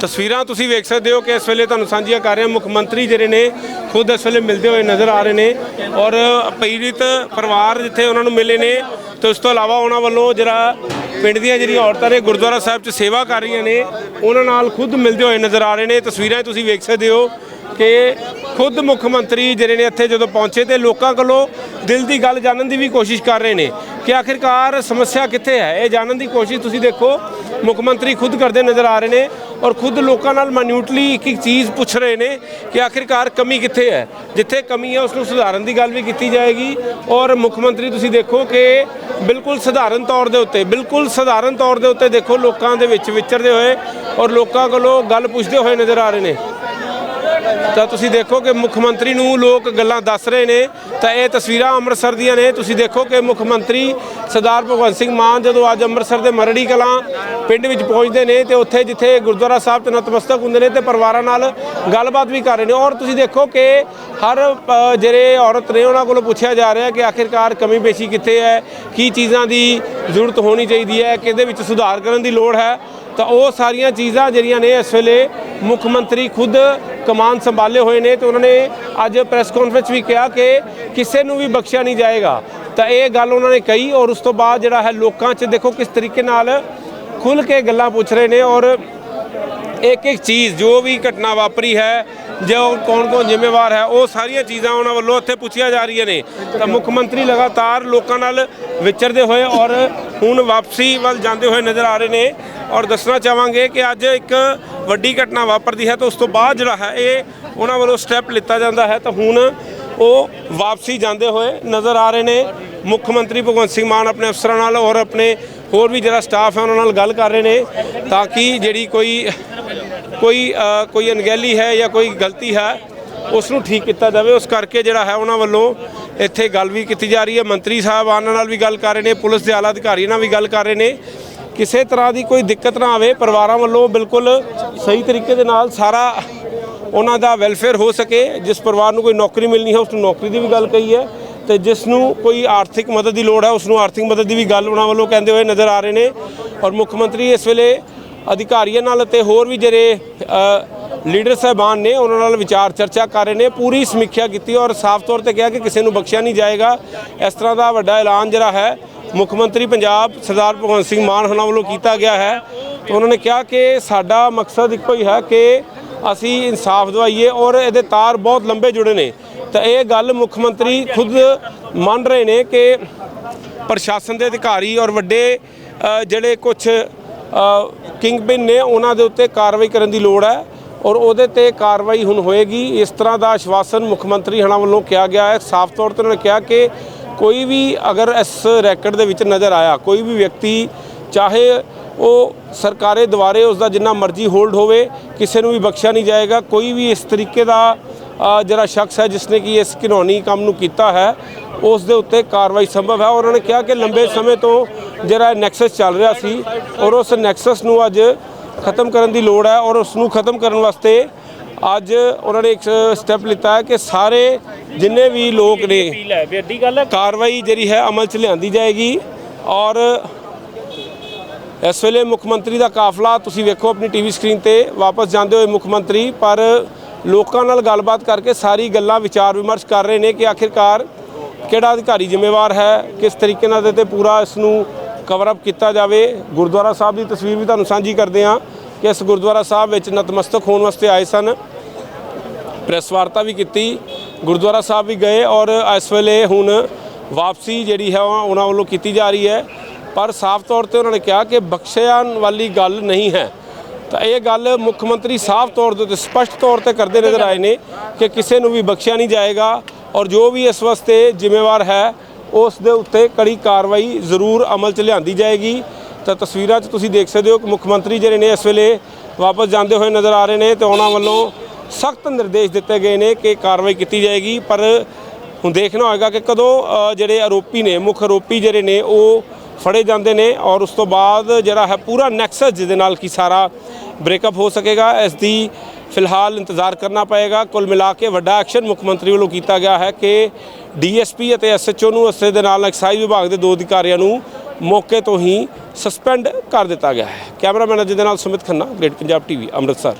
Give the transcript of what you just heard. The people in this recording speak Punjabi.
ਤਸਵੀਰਾਂ ਤੁਸੀਂ ਵੇਖ ਸਕਦੇ ਹੋ ਕਿ ਇਸ ਵੇਲੇ ਤੁਹਾਨੂੰ ਸਾਂਝੀਆਂ ਕਰ ਰਹੇ ਹਾਂ ਮੁੱਖ ਮੰਤਰੀ ਜਿਹੜੇ ਨੇ, ਖੁਦ ਇਸ ਵੇਲੇ ਮਿਲਦੇ ਹੋਏ ਨਜ਼ਰ ਆ ਰਹੇ ਨੇ ਔਰ ਪੀੜਿਤ ਪਰਿਵਾਰ ਜਿੱਥੇ ਉਹਨਾਂ ਨੂੰ ਮਿਲੇ ਨੇ, ਤੇ ਉਸ ਤੋਂ ਇਲਾਵਾ ਉਹਨਾਂ ਵੱਲੋਂ ਜਿਹੜਾ ਪਿੰਡ ਦੀਆਂ ਜਿਹੜੀਆਂ ਔਰਤਾਂ ਨੇ, ਗੁਰਦੁਆਰਾ ਸਾਹਿਬ 'ਚ ਸੇਵਾ ਕਰ ਰਹੀਆਂ ਨੇ, ਉਹਨਾਂ ਨਾਲ ਖੁਦ ਮਿਲਦੇ ਹੋਏ ਨਜ਼ਰ ਆ ਰਹੇ ਨੇ। ਤਸਵੀਰਾਂ ਤੁਸੀਂ ਵੇਖ ਸਕਦੇ ਹੋ ਕਿ ਖੁਦ ਮੁੱਖ ਮੰਤਰੀ ਜਿਹੜੇ ਨੇ ਇੱਥੇ ਜਦੋਂ ਪਹੁੰਚੇ ਤੇ ਲੋਕਾਂ ਕੋਲੋਂ ਦਿਲ ਦੀ ਗੱਲ ਜਾਣਨ ਦੀ ਵੀ ਕੋਸ਼ਿਸ਼ ਕਰ ਰਹੇ ਨੇ ਕਿ ਆਖਿਰਕਾਰ ਸਮੱਸਿਆ ਕਿੱਥੇ ਹੈ? ਇਹ ਜਾਣਨ ਦੀ ਕੋਸ਼ਿਸ਼ ਤੁਸੀਂ ਦੇਖੋ, ਮੁੱਖ ਮੰਤਰੀ ਖੁਦ ਕਰਦੇ ਨਜ਼ਰ ਆ ਰਹੇ ਨੇ। ਔਰ ਖੁਦ ਲੋਕਾਂ ਨਾਲ ਮਾਇਨਿਊਟਲੀ ਇੱਕ ਇੱਕ ਚੀਜ਼ ਪੁੱਛ ਰਹੇ ਨੇ ਕਿ ਆਖਿਰਕਾਰ ਕਮੀ ਕਿੱਥੇ ਹੈ? ਜਿੱਥੇ ਕਮੀ ਹੈ ਉਸ ਨੂੰ ਸੁਧਾਰਨ ਦੀ ਗੱਲ ਵੀ ਕੀਤੀ ਜਾਏਗੀ। ਔਰ ਮੁੱਖ ਮੰਤਰੀ, ਤੁਸੀਂ ਦੇਖੋ ਕਿ ਬਿਲਕੁਲ ਸਧਾਰਨ ਤੌਰ ਦੇ ਉੱਤੇ, ਬਿਲਕੁਲ ਸਧਾਰਨ ਤੌਰ ਦੇ ਉੱਤੇ ਦੇਖੋ ਲੋਕਾਂ ਦੇ ਵਿੱਚ ਵਿਚਰਦੇ ਹੋਏ ਔਰ ਲੋਕਾਂ ਕੋਲੋਂ ਗੱਲ ਪੁੱਛਦੇ ਹੋਏ ਨਜ਼ਰ ਆ ਰਹੇ ਨੇ। ਤਾਂ ਤੁਸੀਂ ਦੇਖੋ ਕਿ ਮੁੱਖ ਮੰਤਰੀ ਨੂੰ ਲੋਕ ਗੱਲਾਂ ਦੱਸ ਰਹੇ ਨੇ। ਤਾਂ ਇਹ ਤਸਵੀਰਾਂ ਅੰਮ੍ਰਿਤਸਰ ਦੀਆਂ ਨੇ। ਤੁਸੀਂ ਦੇਖੋ ਕਿ ਮੁੱਖ ਮੰਤਰੀ ਸਰਦਾਰ ਭਗਵੰਤ ਸਿੰਘ ਮਾਨ ਜਦੋਂ ਅੱਜ ਅੰਮ੍ਰਿਤਸਰ ਦੇ ਮਰੜੀ ਕਲਾਂ ਪਿੰਡ ਵਿੱਚ ਪਹੁੰਚਦੇ ਨੇ ਤੇ ਉੱਥੇ ਜਿੱਥੇ ਗੁਰਦੁਆਰਾ ਸਾਹਿਬ ਤੇ ਨਤਮਸਤਕ ਹੁੰਦੇ ਨੇ ਤੇ ਪਰਿਵਾਰਾਂ ਨਾਲ ਗੱਲਬਾਤ ਵੀ ਕਰ ਰਹੇ ਨੇ। ਔਰ ਤੁਸੀਂ ਦੇਖੋ ਕਿ ਹਰ ਜਿਹੜੇ ਔਰਤ ਨੇ ਉਹਨਾਂ ਕੋਲੋਂ ਪੁੱਛਿਆ ਜਾ ਰਿਹਾ ਕਿ ਆਖਿਰਕਾਰ ਕਮੀ ਪੇਸ਼ੀ ਕਿੱਥੇ ਹੈ, ਕੀ ਚੀਜ਼ਾਂ ਦੀ ਜ਼ਰੂਰਤ ਹੋਣੀ ਚਾਹੀਦੀ ਹੈ, ਕਿਹਦੇ ਵਿੱਚ ਸੁਧਾਰ ਕਰਨ ਦੀ ਲੋੜ ਹੈ। ਤਾਂ ਉਹ ਸਾਰੀਆਂ ਚੀਜ਼ਾਂ ਜਿਹੜੀਆਂ ਨੇ ਇਸ ਵੇਲੇ ਮੁੱਖ ਮੰਤਰੀ ਖੁਦ ਕਮਾਨ ਸੰਭਾਲੇ ਹੋਏ ਨੇ ਤੇ ਉਹਨਾਂ ਨੇ ਅੱਜ ਪ੍ਰੈਸ ਕਾਨਫਰੰਸ ਵੀ ਕਿਹਾ ਕਿ ਕਿਸੇ ਨੂੰ ਵੀ ਬਖਸ਼ਿਆ ਨਹੀਂ ਜਾਏਗਾ। ਤਾਂ ਇਹ ਗੱਲ ਉਹਨਾਂ ਨੇ ਕਹੀ ਔਰ ਉਸ ਤੋਂ ਬਾਅਦ ਜਿਹੜਾ ਹੈ ਲੋਕਾਂ 'ਚ ਦੇਖੋ ਕਿਸ ਤਰੀਕੇ ਨਾਲ ਖੁੱਲ ਕੇ ਗੱਲਾਂ ਪੁੱਛ ਰਹੇ ਨੇ ਔਰ ਇੱਕ ਇੱਕ ਚੀਜ਼ ਜੋ ਵੀ ਘਟਨਾ ਵਾਪਰੀ ਹੈ, ਜੋ ਕੌਣ ਕੌਣ ਜ਼ਿੰਮੇਵਾਰ ਹੈ, ਉਹ ਸਾਰੀਆਂ ਚੀਜ਼ਾਂ ਉਹਨਾਂ ਵੱਲੋਂ ਇੱਥੇ ਪੁੱਛੀਆਂ ਜਾ ਰਹੀਆਂ ਨੇ। ਤਾਂ ਮੁੱਖ ਮੰਤਰੀ ਲਗਾਤਾਰ ਲੋਕਾਂ ਨਾਲ ਵਿਚਰਦੇ ਹੋਏ ਔਰ ਹੁਣ ਵਾਪਸੀ ਵੱਲ ਜਾਂਦੇ ਹੋਏ ਨਜ਼ਰ ਆ ਰਹੇ ਨੇ। ਔਰ ਦੱਸਣਾ ਚਾਹਾਂਗੇ ਕਿ ਅੱਜ ਇੱਕ ਵੱਡੀ ਘਟਨਾ ਵਾਪਰਦੀ ਹੈ ਤਾਂ ਉਸ ਤੋਂ ਬਾਅਦ ਜਿਹੜਾ ਹੈ ਇਹ ਉਹਨਾਂ ਵੱਲੋਂ ਸਟੈਪ ਲਿੱਤਾ ਜਾਂਦਾ ਹੈ ਤਾਂ ਹੁਣ ਉਹ ਵਾਪਸੀ ਜਾਂਦੇ ਹੋਏ ਨਜ਼ਰ ਆ ਰਹੇ ਨੇ। ਮੁੱਖ ਮੰਤਰੀ ਭਗਵੰਤ ਸਿੰਘ ਮਾਨ ਆਪਣੇ ਅਫਸਰਾਂ ਨਾਲ ਔਰ ਆਪਣੇ ਹੋਰ ਵੀ ਜਿਹੜਾ ਸਟਾਫ ਹੈ ਉਹਨਾਂ ਨਾਲ ਗੱਲ ਕਰ ਰਹੇ ਨੇ ਤਾਂ ਕਿ ਜਿਹੜੀ ਕੋਈ ਕੋਈ ਕੋਈ ਅਣਗਹਿਲੀ ਹੈ ਜਾਂ ਕੋਈ ਗਲਤੀ ਹੈ, ਉਸ ਨੂੰ ਠੀਕ ਕੀਤਾ ਜਾਵੇ। ਉਸ ਕਰਕੇ ਜਿਹੜਾ ਹੈ ਉਹਨਾਂ ਵੱਲੋਂ ਇੱਥੇ ਗੱਲ ਵੀ ਕੀਤੀ ਜਾ ਰਹੀ ਹੈ। ਮੰਤਰੀ ਸਾਹਿਬ ਸਾਹਿਬਾਨਾਂ ਨਾਲ ਵੀ ਗੱਲ ਕਰ ਰਹੇ ਨੇ, ਪੁਲਿਸ ਦੇ ਆਲਾ ਅਧਿਕਾਰੀ ਨਾਲ ਵੀ ਗੱਲ ਕਰ ਰਹੇ ਨੇ। ਕਿਸੇ ਤਰ੍ਹਾਂ ਦੀ ਕੋਈ ਦਿੱਕਤ ਨਾ ਆਵੇ, ਪਰਿਵਾਰਾਂ ਵੱਲੋਂ ਬਿਲਕੁਲ ਸਹੀ ਤਰੀਕੇ ਦੇ ਨਾਲ ਸਾਰਾ ਉਹਨਾਂ ਦਾ ਵੈਲਫੇਅਰ ਹੋ ਸਕੇ। ਜਿਸ ਪਰਿਵਾਰ ਨੂੰ ਕੋਈ ਨੌਕਰੀ ਮਿਲਣੀ ਹੈ ਉਸ ਨੂੰ ਨੌਕਰੀ ਦੀ ਵੀ ਗੱਲ ਕਹੀ ਹੈ ਤੇ ਜਿਸ ਨੂੰ ਕੋਈ ਆਰਥਿਕ ਮਦਦ ਦੀ ਲੋੜ ਹੈ ਉਸ ਨੂੰ ਆਰਥਿਕ ਮਦਦ ਦੀ ਵੀ ਗੱਲ ਉਹਨਾਂ ਵੱਲੋਂ ਕਹਿੰਦੇ ਹੋਏ ਨਜ਼ਰ ਆ ਰਹੇ ਨੇ। ਔਰ ਮੁੱਖ ਮੰਤਰੀ ਇਸ ਵੇਲੇ ਅਧਿਕਾਰੀਆਂ ਨਾਲ ਅਤੇ ਹੋਰ ਵੀ ਜਿਹੜੇ ਲੀਡਰ ਸਾਹਿਬਾਨ ਨੇ, ਉਹਨਾਂ ਨਾਲ ਵਿਚਾਰ ਚਰਚਾ ਕਰ ਰਹੇ ਨੇ, ਪੂਰੀ ਸਮੀਖਿਆ ਕੀਤੀ ਔਰ ਸਾਫ਼ ਤੌਰ ਤੇ ਕਿਹਾ ਕਿ ਕਿਸੇ ਨੂੰ ਬਖਸ਼ਿਆ ਨਹੀਂ ਜਾਏਗਾ। ਇਸ ਤਰ੍ਹਾਂ ਦਾ ਵੱਡਾ ਐਲਾਨ ਜਿਹੜਾ ਹੈ ਮੁੱਖ ਮੰਤਰੀ ਪੰਜਾਬ ਸਰਦਾਰ ਭਗਵੰਤ ਸਿੰਘ ਮਾਨ ਹੋਣਾ ਵੱਲੋਂ ਕੀਤਾ ਗਿਆ ਹੈ। ਤੇ ਉਹਨਾਂ ਨੇ ਕਿਹਾ ਕਿ ਸਾਡਾ ਮਕਸਦ ਇੱਕੋ ਹੀ ਹੈ ਕਿ ਅਸੀਂ ਇਨਸਾਫ ਦਵਾਈਏ ਔਰ ਇਹਦੇ ਤਾਰ ਬਹੁਤ ਲੰਬੇ ਜੁੜੇ ਨੇ। ਤਾਂ ਇਹ ਗੱਲ ਮੁੱਖ ਮੰਤਰੀ ਖੁਦ ਮੰਨ ਰਹੇ ਨੇ ਕਿ ਪ੍ਰਸ਼ਾਸਨ ਦੇ ਅਧਿਕਾਰੀ ਔਰ ਵੱਡੇ ਅ, ਜਿਹੜੇ ਕੁਝ ਕਿੰਗਪਿਨ ਨੇ ਉਹਨਾਂ ਦੇ ਉੱਤੇ ਕਾਰਵਾਈ ਕਰਨ ਦੀ ਲੋੜ ਹੈ ਔਰ ਉਹਦੇ ਤੇ ਕਾਰਵਾਈ ਹੁਣ ਹੋਏਗੀ। ਇਸ ਤਰ੍ਹਾਂ ਦਾ ਆਸ਼ਵਾਸਨ ਮੁੱਖ ਮੰਤਰੀ ਹਣਾ ਵੱਲੋਂ ਕਿਹਾ ਗਿਆ ਹੈ। ਸਾਫ਼ ਤੌਰ ਤੇ ਉਹਨਾਂ ਨੇ ਕਿਹਾ ਕਿ ਕੋਈ ਵੀ ਅਗਰ ਇਸ ਰੈਕਟ ਦੇ ਵਿੱਚ ਨਜ਼ਰ ਆਇਆ, ਕੋਈ ਵੀ ਵਿਅਕਤੀ ਚਾਹੇ ਉਹ ਸਰਕਾਰੇ ਦੁਆਰੇ ਉਸ ਦਾ ਜਿੰਨਾ ਮਰਜ਼ੀ ਹੋਲਡ ਹੋਵੇ, ਕਿਸੇ ਨੂੰ ਵੀ ਬਖਸ਼ਿਆ ਨਹੀਂ ਜਾਏਗਾ, ਕੋਈ ਵੀ ਇਸ ਤਰੀਕੇ ਦਾ ਜਿਹੜਾ ਸ਼ਖਸ ਹੈ ਜਿਸ ਨੇ ਕਿ ਇਸ ਘਿਨੌਣੀ ਕੰਮ ਨੂੰ ਕੀਤਾ ਹੈ ਉਸ ਦੇ ਉੱਤੇ ਕਾਰਵਾਈ ਸੰਭਵ ਹੈ। ਔਰ ਉਹਨਾਂ ਨੇ ਕਿਹਾ ਕਿ ਲੰਬੇ ਸਮੇਂ ਤੋਂ ਜਿਹੜਾ ਨੈਕਸਸ ਚੱਲ ਰਿਹਾ ਸੀ ਔਰ ਉਸ ਨੈਕਸਸ ਨੂੰ ਅੱਜ ਖਤਮ ਕਰਨ ਦੀ ਲੋੜ ਹੈ ਔਰ ਉਸ ਨੂੰ ਖਤਮ ਕਰਨ ਵਾਸਤੇ ਅੱਜ ਉਹਨਾਂ ਨੇ ਇੱਕ ਸਟੈਪ ਲਿੱਤਾ ਹੈ ਕਿ ਸਾਰੇ ਜਿੰਨੇ ਵੀ ਲੋਕ ਨੇ ਗੱਲ ਹੈ। ਕਾਰਵਾਈ ਜਿਹੜੀ ਹੈ ਅਮਲ 'ਚ ਲਿਆਂਦੀ ਜਾਏਗੀ ਔਰ ਇਸ ਵੇਲੇ ਮੁੱਖ ਮੰਤਰੀ ਦਾ ਕਾਫਲਾ ਤੁਸੀਂ ਵੇਖੋ ਆਪਣੀ ਟੀਵੀ ਸਕਰੀਨ ਤੇ ਵਾਪਸ ਜਾਂਦੇ ਹੋਏ ਮੁੱਖ ਮੰਤਰੀ ਪਰ ਲੋਕਾਂ ਨਾਲ ਗੱਲਬਾਤ ਕਰਕੇ ਸਾਰੀ ਗੱਲਾਂ ਵਿਚਾਰ ਵਿਮਰਸ਼ ਕਰ ਰਹੇ ਨੇ ਕਿ ਆਖਿਰਕਾਰ ਕਿਹੜਾ ਅਧਿਕਾਰੀ ਜ਼ਿੰਮੇਵਾਰ ਹੈ ਕਿਸ ਤਰੀਕੇ ਨਾਲ ਇਹਦੇ ਤੇ ਪੂਰਾ ਇਸ ਨੂੰ ਕਵਰ ਅਪ ਕੀਤਾ ਜਾਵੇ। ਗੁਰਦੁਆਰਾ ਸਾਹਿਬ ਦੀ ਤਸਵੀਰ ਵੀ ਤੁਹਾਨੂੰ ਸਾਂਝੀ ਕਰਦੇ ਹਾਂ ਕਿ ਇਸ ਗੁਰਦੁਆਰਾ ਸਾਹਿਬ ਵਿੱਚ ਨਤਮਸਤਕ ਹੋਣ ਵਾਸਤੇ ਆਏ ਸਨ। ਪ੍ਰੈਸ ਵਾਰਤਾ ਵੀ ਕੀਤੀ, ਗੁਰਦੁਆਰਾ ਸਾਹਿਬ ਵੀ ਗਏ ਔਰ ਇਸ ਵੇਲੇ ਹੁਣ ਵਾਪਸੀ ਜਿਹੜੀ ਹੈ ਉਹ ਉਹਨਾਂ ਵੱਲੋਂ ਕੀਤੀ ਜਾ ਰਹੀ ਹੈ। ਪਰ ਸਾਫ਼ ਤੌਰ ਤੇ ਉਹਨਾਂ ਨੇ ਕਿਹਾ ਕਿ ਬਖਸ਼ਿਆਣ ਵਾਲੀ ਗੱਲ ਨਹੀਂ ਹੈ। ਤਾਂ ਇਹ ਗੱਲ ਮੁੱਖ ਮੰਤਰੀ ਸਾਫ਼ ਤੌਰ ਦੇ ਉੱਤੇ, ਸਪਸ਼ਟ ਤੌਰ ਤੇ ਕਰਦੇ ਨਜ਼ਰ ਆਏ ਨੇ ਕਿ ਕਿਸੇ ਨੂੰ ਵੀ ਬਖਸ਼ਿਆ ਨਹੀਂ ਜਾਏਗਾ ਔਰ ਜੋ ਵੀ ਇਸ ਵਾਸਤੇ ਜ਼ਿੰਮੇਵਾਰ ਹੈ, ਉਸ ਦੇ ਉੱਤੇ ਕੜੀ ਕਾਰਵਾਈ ਜ਼ਰੂਰ ਅਮਲ 'ਚ ਲਿਆਂਦੀ ਜਾਏਗੀ। ਤਾਂ ਤਸਵੀਰਾਂ 'ਚ ਤੁਸੀਂ ਦੇਖ ਸਕਦੇ ਹੋ ਕਿ ਮੁੱਖ ਮੰਤਰੀ ਜਿਹੜੇ ਨੇ ਇਸ ਵੇਲੇ ਵਾਪਸ ਜਾਂਦੇ ਹੋਏ ਨਜ਼ਰ ਆ ਰਹੇ ਨੇ ਤੇ ਉਹਨਾਂ ਵੱਲੋਂ ਸਖਤ ਨਿਰਦੇਸ਼ ਦਿੱਤੇ ਗਏ ਨੇ ਕਿ ਕਾਰਵਾਈ ਕੀਤੀ ਜਾਏਗੀ, ਪਰ ਹੁਣ ਦੇਖਣਾ ਹੋਏਗਾ ਕਿ ਕਦੋਂ ਜਿਹੜੇ ਆਰੋਪੀ ਨੇ, ਮੁੱਖ ਆਰੋਪੀ ਜਿਹੜੇ ਨੇ, ਉਹ ਫੜੇ ਜਾਂਦੇ ਨੇ ਔਰ ਉਸ ਤੋਂ ਬਾਅਦ ਜਿਹੜਾ ਹੈ ਪੂਰਾ ਨੈਕਸਸ ਜਿਹਦੇ ਨਾਲ ਕੀ ਸਾਰਾ ਬ੍ਰੇਕਅਪ ਹੋ ਸਕੇਗਾ, ਇਸ ਦੀ ਫਿਲਹਾਲ ਇੰਤਜ਼ਾਰ ਕਰਨਾ ਪਏਗਾ। ਕੁੱਲ ਮਿਲਾ ਕੇ ਵੱਡਾ ਐਕਸ਼ਨ ਮੁੱਖ ਮੰਤਰੀ ਵੱਲੋਂ ਕੀਤਾ ਗਿਆ ਹੈ ਕਿ ਡੀਐਸਪੀ ਅਤੇ ਐਸਐਚਓ ਨੂੰ ਅਸੇ ਦੇ ਨਾਲ ਐਕਸਾਈਜ਼ ਵਿਭਾਗ ਦੇ ਦੋ ਅਧਿਕਾਰੀਆਂ ਨੂੰ ਮੌਕੇ ਤੋਂ ਹੀ ਸਸਪੈਂਡ ਕਰ ਦਿੱਤਾ ਗਿਆ ਹੈ। ਕੈਮਰਾਮੈਨ ਅਜੇ ਦੇ ਨਾਲ ਸੁਮਿਤ ਖੰਨਾ ਗ੍ਰੇਟ ਪੰਜਾਬ ਟੀਵੀ ਅੰਮ੍ਰਿਤਸਰ।